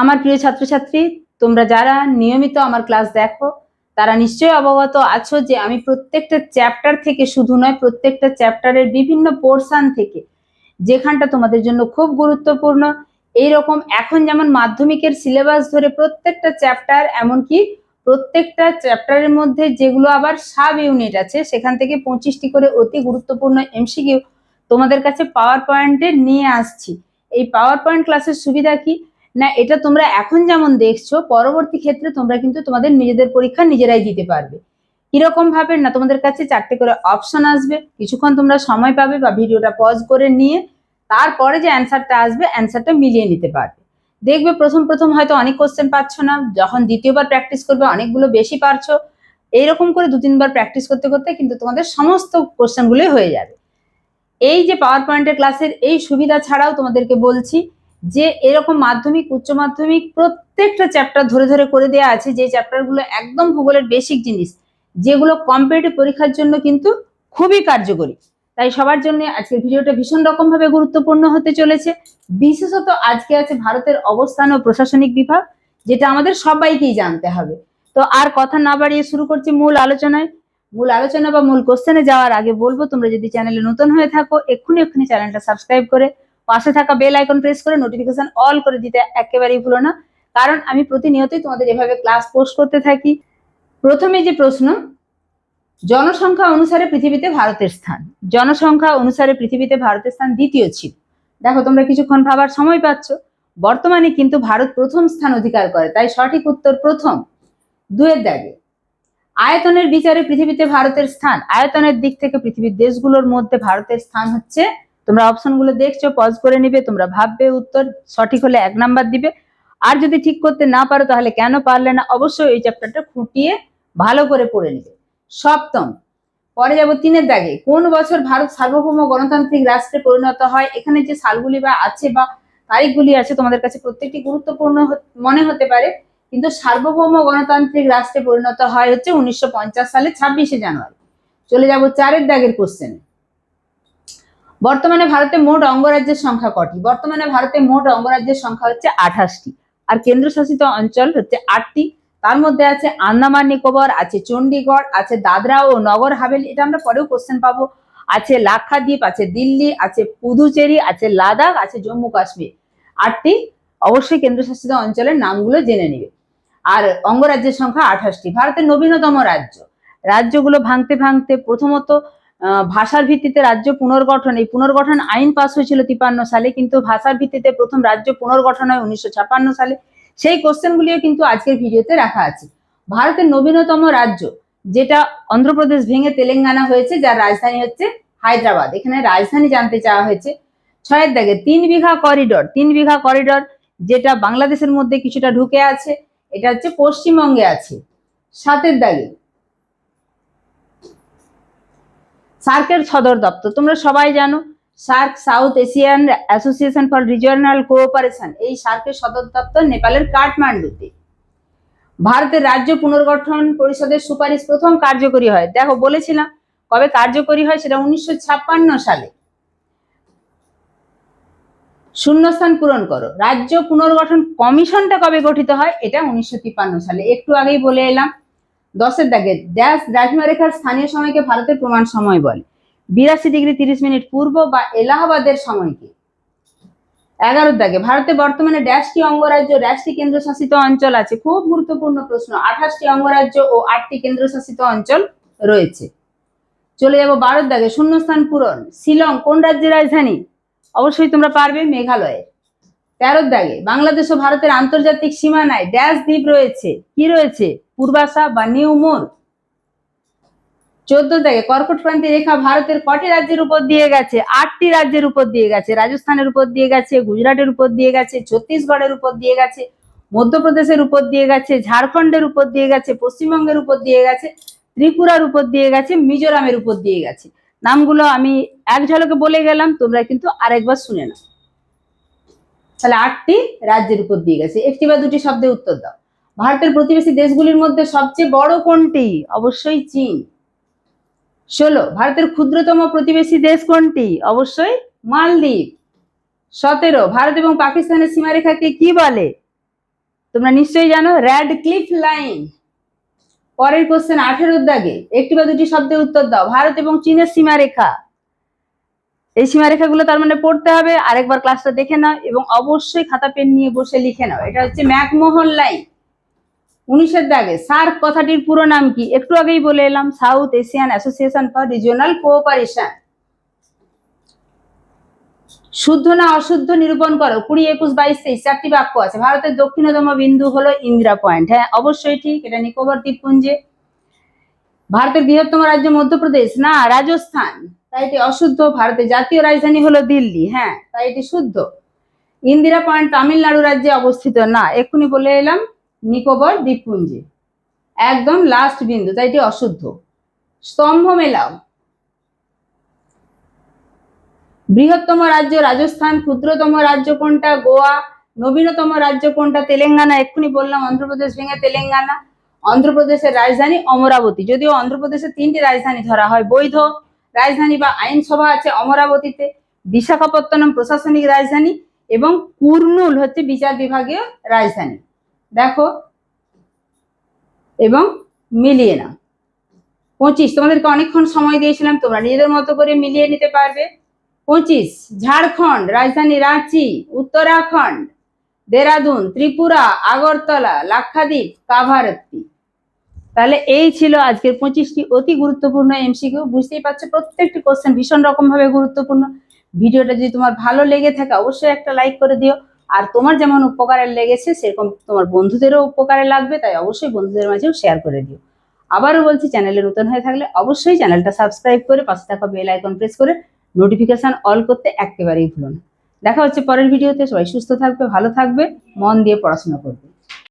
আমার প্রিয় ছাত্রছাত্রী, তোমরা যারা নিয়মিত আমার ক্লাস দেখো, তারা নিশ্চয়ই অবগত আছো যে আমি প্রত্যেকটা চ্যাপ্টার থেকে শুধু নয়, প্রত্যেকটা চ্যাপ্টারের বিভিন্ন পোর্শন থেকে যেখানটা তোমাদের জন্য খুব গুরুত্বপূর্ণ। এই রকম এখন যেমন মাধ্যমিকের সিলেবাস ধরে প্রত্যেকটা চ্যাপ্টার এমনকি প্রত্যেকটা চ্যাপ্টারের মধ্যে যেগুলো আবার সাব ইউনিট আছে, সেখান থেকে পঁচিশটি করে অতি গুরুত্বপূর্ণ এমসিকিউ তোমাদের কাছে পাওয়ার পয়েন্টে নিয়ে আসছি। এই পাওয়ার পয়েন্ট ক্লাসের সুবিধা কি? না, এটা তোমরা এখন যেমন দেখছ, পরবর্তী ক্ষেত্রে তোমরা কিন্তু তোমাদের নিজেদের পরীক্ষা নিজেরাই দিতে পারবে। কীরকম ভাবে না, তোমাদের কাছে চারটে করে অপশন আসবে, কিছুক্ষণ তোমরা সময় পাবে বা ভিডিওটা পজ করে নিয়ে, তারপরে যে অ্যান্সারটা আসবে অ্যান্সারটা মিলিয়ে নিতে পারবে। দেখবে প্রথম প্রথম হয়তো অনেক কোশ্চেন পাচ্ছ না, যখন দ্বিতীয়বার প্র্যাকটিস করবে, অনেকগুলো বেশি পারছ। এইরকম করে দু তিনবার প্র্যাকটিস করতে করতে কিন্তু তোমাদের সমস্ত কোশ্চেনগুলোই হয়ে যাবে। এই যে পাওয়ার পয়েন্টের ক্লাসের এই সুবিধা ছাড়াও তোমাদেরকে বলছি যে এরকম মাধ্যমিক, উচ্চ মাধ্যমিক প্রত্যেকটা চ্যাপ্টার ধরে ধরে করে দেওয়া আছে, যে চ্যাপ্টারগুলো একদম ভূগোলের বেসিক জিনিস, যেগুলো কম্পিটিটিভ পরীক্ষার জন্য কিন্তু খুবই কার্যকরী। তাই সবার জন্য আজকের ভিডিওটা ভীষণ রকম ভাবে গুরুত্বপূর্ণ হতে চলেছে। বিশেষত আজকে আছে ভারতের অবস্থান ও প্রশাসনিক বিভাগ, যেটা আমাদের সবাইকেই জানতে হবে। তো আর কথা না বাড়িয়ে শুরু করছি মূল আলোচনায়। মূল আলোচনা বা মূল কোশ্চেনে যাওয়ার আগে বলব, তোমরা যদি চ্যানেলে নতুন হয়ে থাকো, এক্ষুনি এক্ষুনি চ্যানেলটা সাবস্ক্রাইব করে পাশে থাকা বেল আইকন প্রেস করে নোটিফিকেশন অল করে দিতে একেবারেই ভুলো না। কারণ আমি প্রতিনিয়তই তোমাদের এভাবে ক্লাস পোস্ট করতে থাকি। প্রথমে যে প্রশ্ন, জনসংখ্যা অনুসারে পৃথিবীতে ভারতের স্থান। জনসংখ্যা অনুসারে পৃথিবীতে ভারতের স্থান দ্বিতীয় ছিল। দেখো, তোমরা কিছুক্ষণ ভাবার সময় পাচ্ছ। বর্তমানে কিন্তু ভারত প্রথম স্থান অধিকার করে, তাই সঠিক উত্তর প্রথম। দুয়ের দাগে, আয়তনের বিচারে পৃথিবীতে ভারতের স্থান। আয়তনের দিক থেকে পৃথিবীর দেশগুলোর মধ্যে ভারতের স্থান হচ্ছে তোমরা অপশনগুলো দেখছ পজ করে নিবে, তোমরা ভাববে উত্তর সঠিক হলে এক নাম্বার দিবে। আর যদি ঠিক করতে না পারো তাহলে কেন পারলে না, অবশ্যই এই চ্যাপ্টারটা খুঁটিয়ে ভালো করে পড়ে নিবে। সপ্তম, পরে যাব তিনের দাগে। কোন বছর ভারত সার্বভৌম গণতান্ত্রিক রাষ্ট্রে পরিণত হয়? এখানে যে সালগুলি বা আছে বা তারিখগুলি আছে, তোমাদের কাছে প্রত্যেকটি গুরুত্বপূর্ণ মনে হতে পারে। কিন্তু সার্বভৌম গণতান্ত্রিক রাষ্ট্রে পরিণত হয় হচ্ছে উনিশশো পঞ্চাশ সালে ছাব্বিশে জানুয়ারি। চলে যাব চারের দাগের কোশ্চেনে বর্তমানে ভারতে মোট অঙ্গরাজ্যের সংখ্যা কটি? বর্তমানে ভারতে মোট অঙ্গরাজ্যের সংখ্যা হচ্ছে আঠাশটি। আর কেন্দ্রশাসিত অঞ্চল হচ্ছে আটটি। তার মধ্যে আছে আন্দামান, নিকোবর, আছে চণ্ডীগড় আছে দাদরা ও নগর হাভেলি। এটা আমরা পরেও কোশ্চেন পাবো। আছে লাক্ষাদ্বীপ, আছে দিল্লি, আছে পুদুচেরি, আছে লাদাখ, আছে জম্মু কাশ্মীর। আটটি। অবশ্যই কেন্দ্রশাসিত অঞ্চলের নামগুলো জেনে নিবে। আর অঙ্গরাজ্যের সংখ্যা আঠাশটি। ভারতের নবীনতম রাজ্য। রাজ্যগুলো ভাঙতে ভাঙতে প্রথমত ভাষার ভিত্তিতে রাজ্য পুনর্গঠন, এই পুনর্গঠন আইন পাস হয়েছিল তিপান্ন সালে, কিন্তু ভাষার ভিত্তিতে প্রথম রাজ্য পুনর্গঠন হয় উনিশশো সালে। সেই কোশ্চেনগুলিও কিন্তু আজকের ভিডিওতে রাখা আছে। ভারতের নবীনতম রাজ্য, যেটা অন্ধ্রপ্রদেশ ভেঙে তেলেঙ্গানা হয়েছে, যার রাজধানী হচ্ছে হায়দ্রাবাদ। এখানে রাজধানী জানতে চাওয়া হয়েছে। ছয়ের দাগে, তিন বিঘা করিডর, তিন বিঘা করিডর, যেটা বাংলাদেশের মধ্যে কিছুটা ঢুকে আছে, এটা হচ্ছে পশ্চিমবঙ্গে আছে। সাতের দাগে সার্কের সদর দপ্তর। তোমরা সবাই জানো, SAARC South Asian Association for Regional Cooperation, এই সার্কের সদর দপ্তর নেপালের কাঠমান্ডুতে। ভারতের রাজ্য পুনর্গঠন পরিষদের সুপারিশ প্রথম কার্যকরী হয়। দেখো, বলেছিলাম কবে কার্যকরী হয় সেটা উনিশশো ছাপ্পান্ন সালে। শূন্যস্থান পূরণ করো। রাজ্য পুনর্গঠন কমিশনটা কবে গঠিত হয়, এটা উনিশশো তিপ্পান্ন সালে। একটু আগেই বলে এলাম দশের দাগে। ড্যাশ দ্রাঘিমারেখার স্থানীয় সময়কে ভারতের প্রমাণ সময় বলে। বিরাশি ডিগ্রি তিরিশ মিনিট পূর্ব বা এলাহাবাদের সময়কে। এগারোর দাগে, ভারতে বর্তমানে ড্যাশটি অঙ্গরাজ্য ড্যাশটি কেন্দ্রশাসিত অঞ্চল আছে। খুব গুরুত্বপূর্ণ প্রশ্ন, আঠাশটি অঙ্গরাজ্য ও আটটি কেন্দ্রশাসিত অঞ্চল রয়েছে। চলে যাব বারোর দাগে, শূন্যস্থান পূরণ। শিলং, কোন রাজ্যের রাজধানী? অবশ্যই তোমরা পারবে মেঘালয়ে তেরোর দাগে বাংলাদেশ ও ভারতের আন্তর্জাতিক সীমানায় ড্যাশ দ্বীপ রয়েছে কি রয়েছে পূর্বাশা বা নিউ মোর চোদ্দ দাগে কর্কট ক্রান্তি রেখা ভারতের কটি রাজ্যের উপর দিয়ে গেছে আটটি রাজ্যের উপর দিয়ে গেছে রাজস্থানের উপর দিয়ে গেছে গুজরাটের উপর দিয়ে গেছে ছত্তিশগড়ের উপর দিয়ে গেছে মধ্যপ্রদেশের উপর দিয়ে গেছে ঝাড়খণ্ডের উপর দিয়ে গেছে পশ্চিমবঙ্গের উপর দিয়ে গেছে ত্রিপুরার উপর দিয়ে গেছে মিজোরামের উপর দিয়ে গেছে নামগুলো আমি এক ঝলকে বলে গেলাম তোমরা কিন্তু আরেকবার শুনে নাও তাহলে আটটি রাজ্যের উপর দিয়ে গেছে। একটি বা দুটি শব্দে উত্তর দাও। ভারতের প্রতিবেশী দেশগুলির মধ্যে সবচেয়ে বড় কোনটি? অবশ্যই চীন। ষোলো, ভারতের ক্ষুদ্রতম প্রতিবেশী দেশ কোনটি? অবশ্যই মালদ্বীপ। সতেরো, ভারত এবং পাকিস্তানের সীমারেখাকে কি বলে? তোমরা নিশ্চয়ই জানো, র্যাড ক্লিফ লাইন। পরের কোশ্চেন আঠেরোর দাগে। একটি বা দুটি শব্দের উত্তর দাও। ভারত এবং চীনের সীমারেখা। এই সীমারেখাগুলো তার মানে পড়তে হবে, আরেকবার ক্লাসটা দেখে নাও এবং অবশ্যই খাতা পেন নিয়ে বসে লিখে নাও। এটা হচ্ছে ম্যাকমোহন লাইন। উনিশের দাগে সার্ক কথাটির পুরো নাম কি? একটু আগেই বলে এলাম, South Asian Association for Regional Cooperation. শুদ্ধ না অশুদ্ধ নিরূপণ করো। কুড়ি, একুশ, বাইশ, তেইশ, চারটি বাক্য আছে। ভারতের দক্ষিণতম বিন্দু হলো ইন্দিরা পয়েন্ট। হ্যাঁ অবশ্যই ঠিক, এটা নিকোবর দ্বীপপুঞ্জে। ভারতের বৃহত্তম রাজ্য মধ্যপ্রদেশ। না, রাজস্থান। তাই এটি অশুদ্ধ ভারতের জাতীয় রাজধানী হলো দিল্লি হ্যাঁ তাই এটি শুদ্ধ। ইন্দিরা পয়েন্ট তামিলনাড়ু রাজ্যে অবস্থিত না। এক্ষুনি বলে এলাম, নিকোবর দ্বীপপুঞ্জে। একদম লাস্ট বিন্দু, তাই এটি অশুদ্ধ। স্তম্ভ মেলাও। বৃহত্তম রাজ্য রাজস্থান, ক্ষুদ্রতম রাজ্য কোনটা? গোয়া। নবীনতম রাজ্য কোনটা? তেলেঙ্গানা। এক্ষুনি বললাম, অন্ধ্রপ্রদেশ ভেঙে তেলেঙ্গানা। অন্ধ্রপ্রদেশের রাজধানী অমরাবতী। যদিও অন্ধ্রপ্রদেশে তিনটি রাজধানী ধরা হয়, বৈধ রাজধানী বা আইনসভা আছে অমরাবতীতে, বিশাখাপত্তনম প্রশাসনিক রাজধানী এবং কুর্নুল হচ্ছে বিচার বিভাগীয় রাজধানী। দেখো, এবং মিলিয়ে নাও। পঁচিশ, তোমাদেরকে অনেকক্ষণ সময় দিয়েছিলাম, তোমরা নিজেদের মতো করে মিলিয়ে নিতে পারবে। পঁচিশ, ঝাড়খণ্ড, রাজধানী রাঁচি, উত্তরাখণ্ড, দেরাদুন, ত্রিপুরা, আগরতলা, লাক্ষাদ্বীপ, কাভারত্তি। তাহলে এই ছিল আজকের পঁচিশটি অতি গুরুত্বপূর্ণ এমসিকিউ। বুঝতেই পারছ, প্রত্যেকটি কোশ্চেন ভীষণ রকম ভাবে গুরুত্বপূর্ণ। ভিডিওটা যদি তোমার ভালো লেগে থাকে, অবশ্যই একটা লাইক করে দিও। আর তোমার যেমন উপকারে লেগেছে, সেরকম তোমার বন্ধুদেরও উপকারে লাগবে, তাই অবশ্যই বন্ধুদের মাঝেও শেয়ার করে দিও। আবারও বলছি চ্যানেলে নতুন হয়ে থাকলে অবশ্যই চ্যানেলটা সাবস্ক্রাইব করে পাশে থাকা বেল আইকন প্রেস করে নোটিফিকেশন অল করতে একেবারেই ভুলো না। দেখা হচ্ছে পরের ভিডিওতে সবাই সুস্থ থাকবে, ভালো থাকবে, মন দিয়ে পড়াশোনা করবে।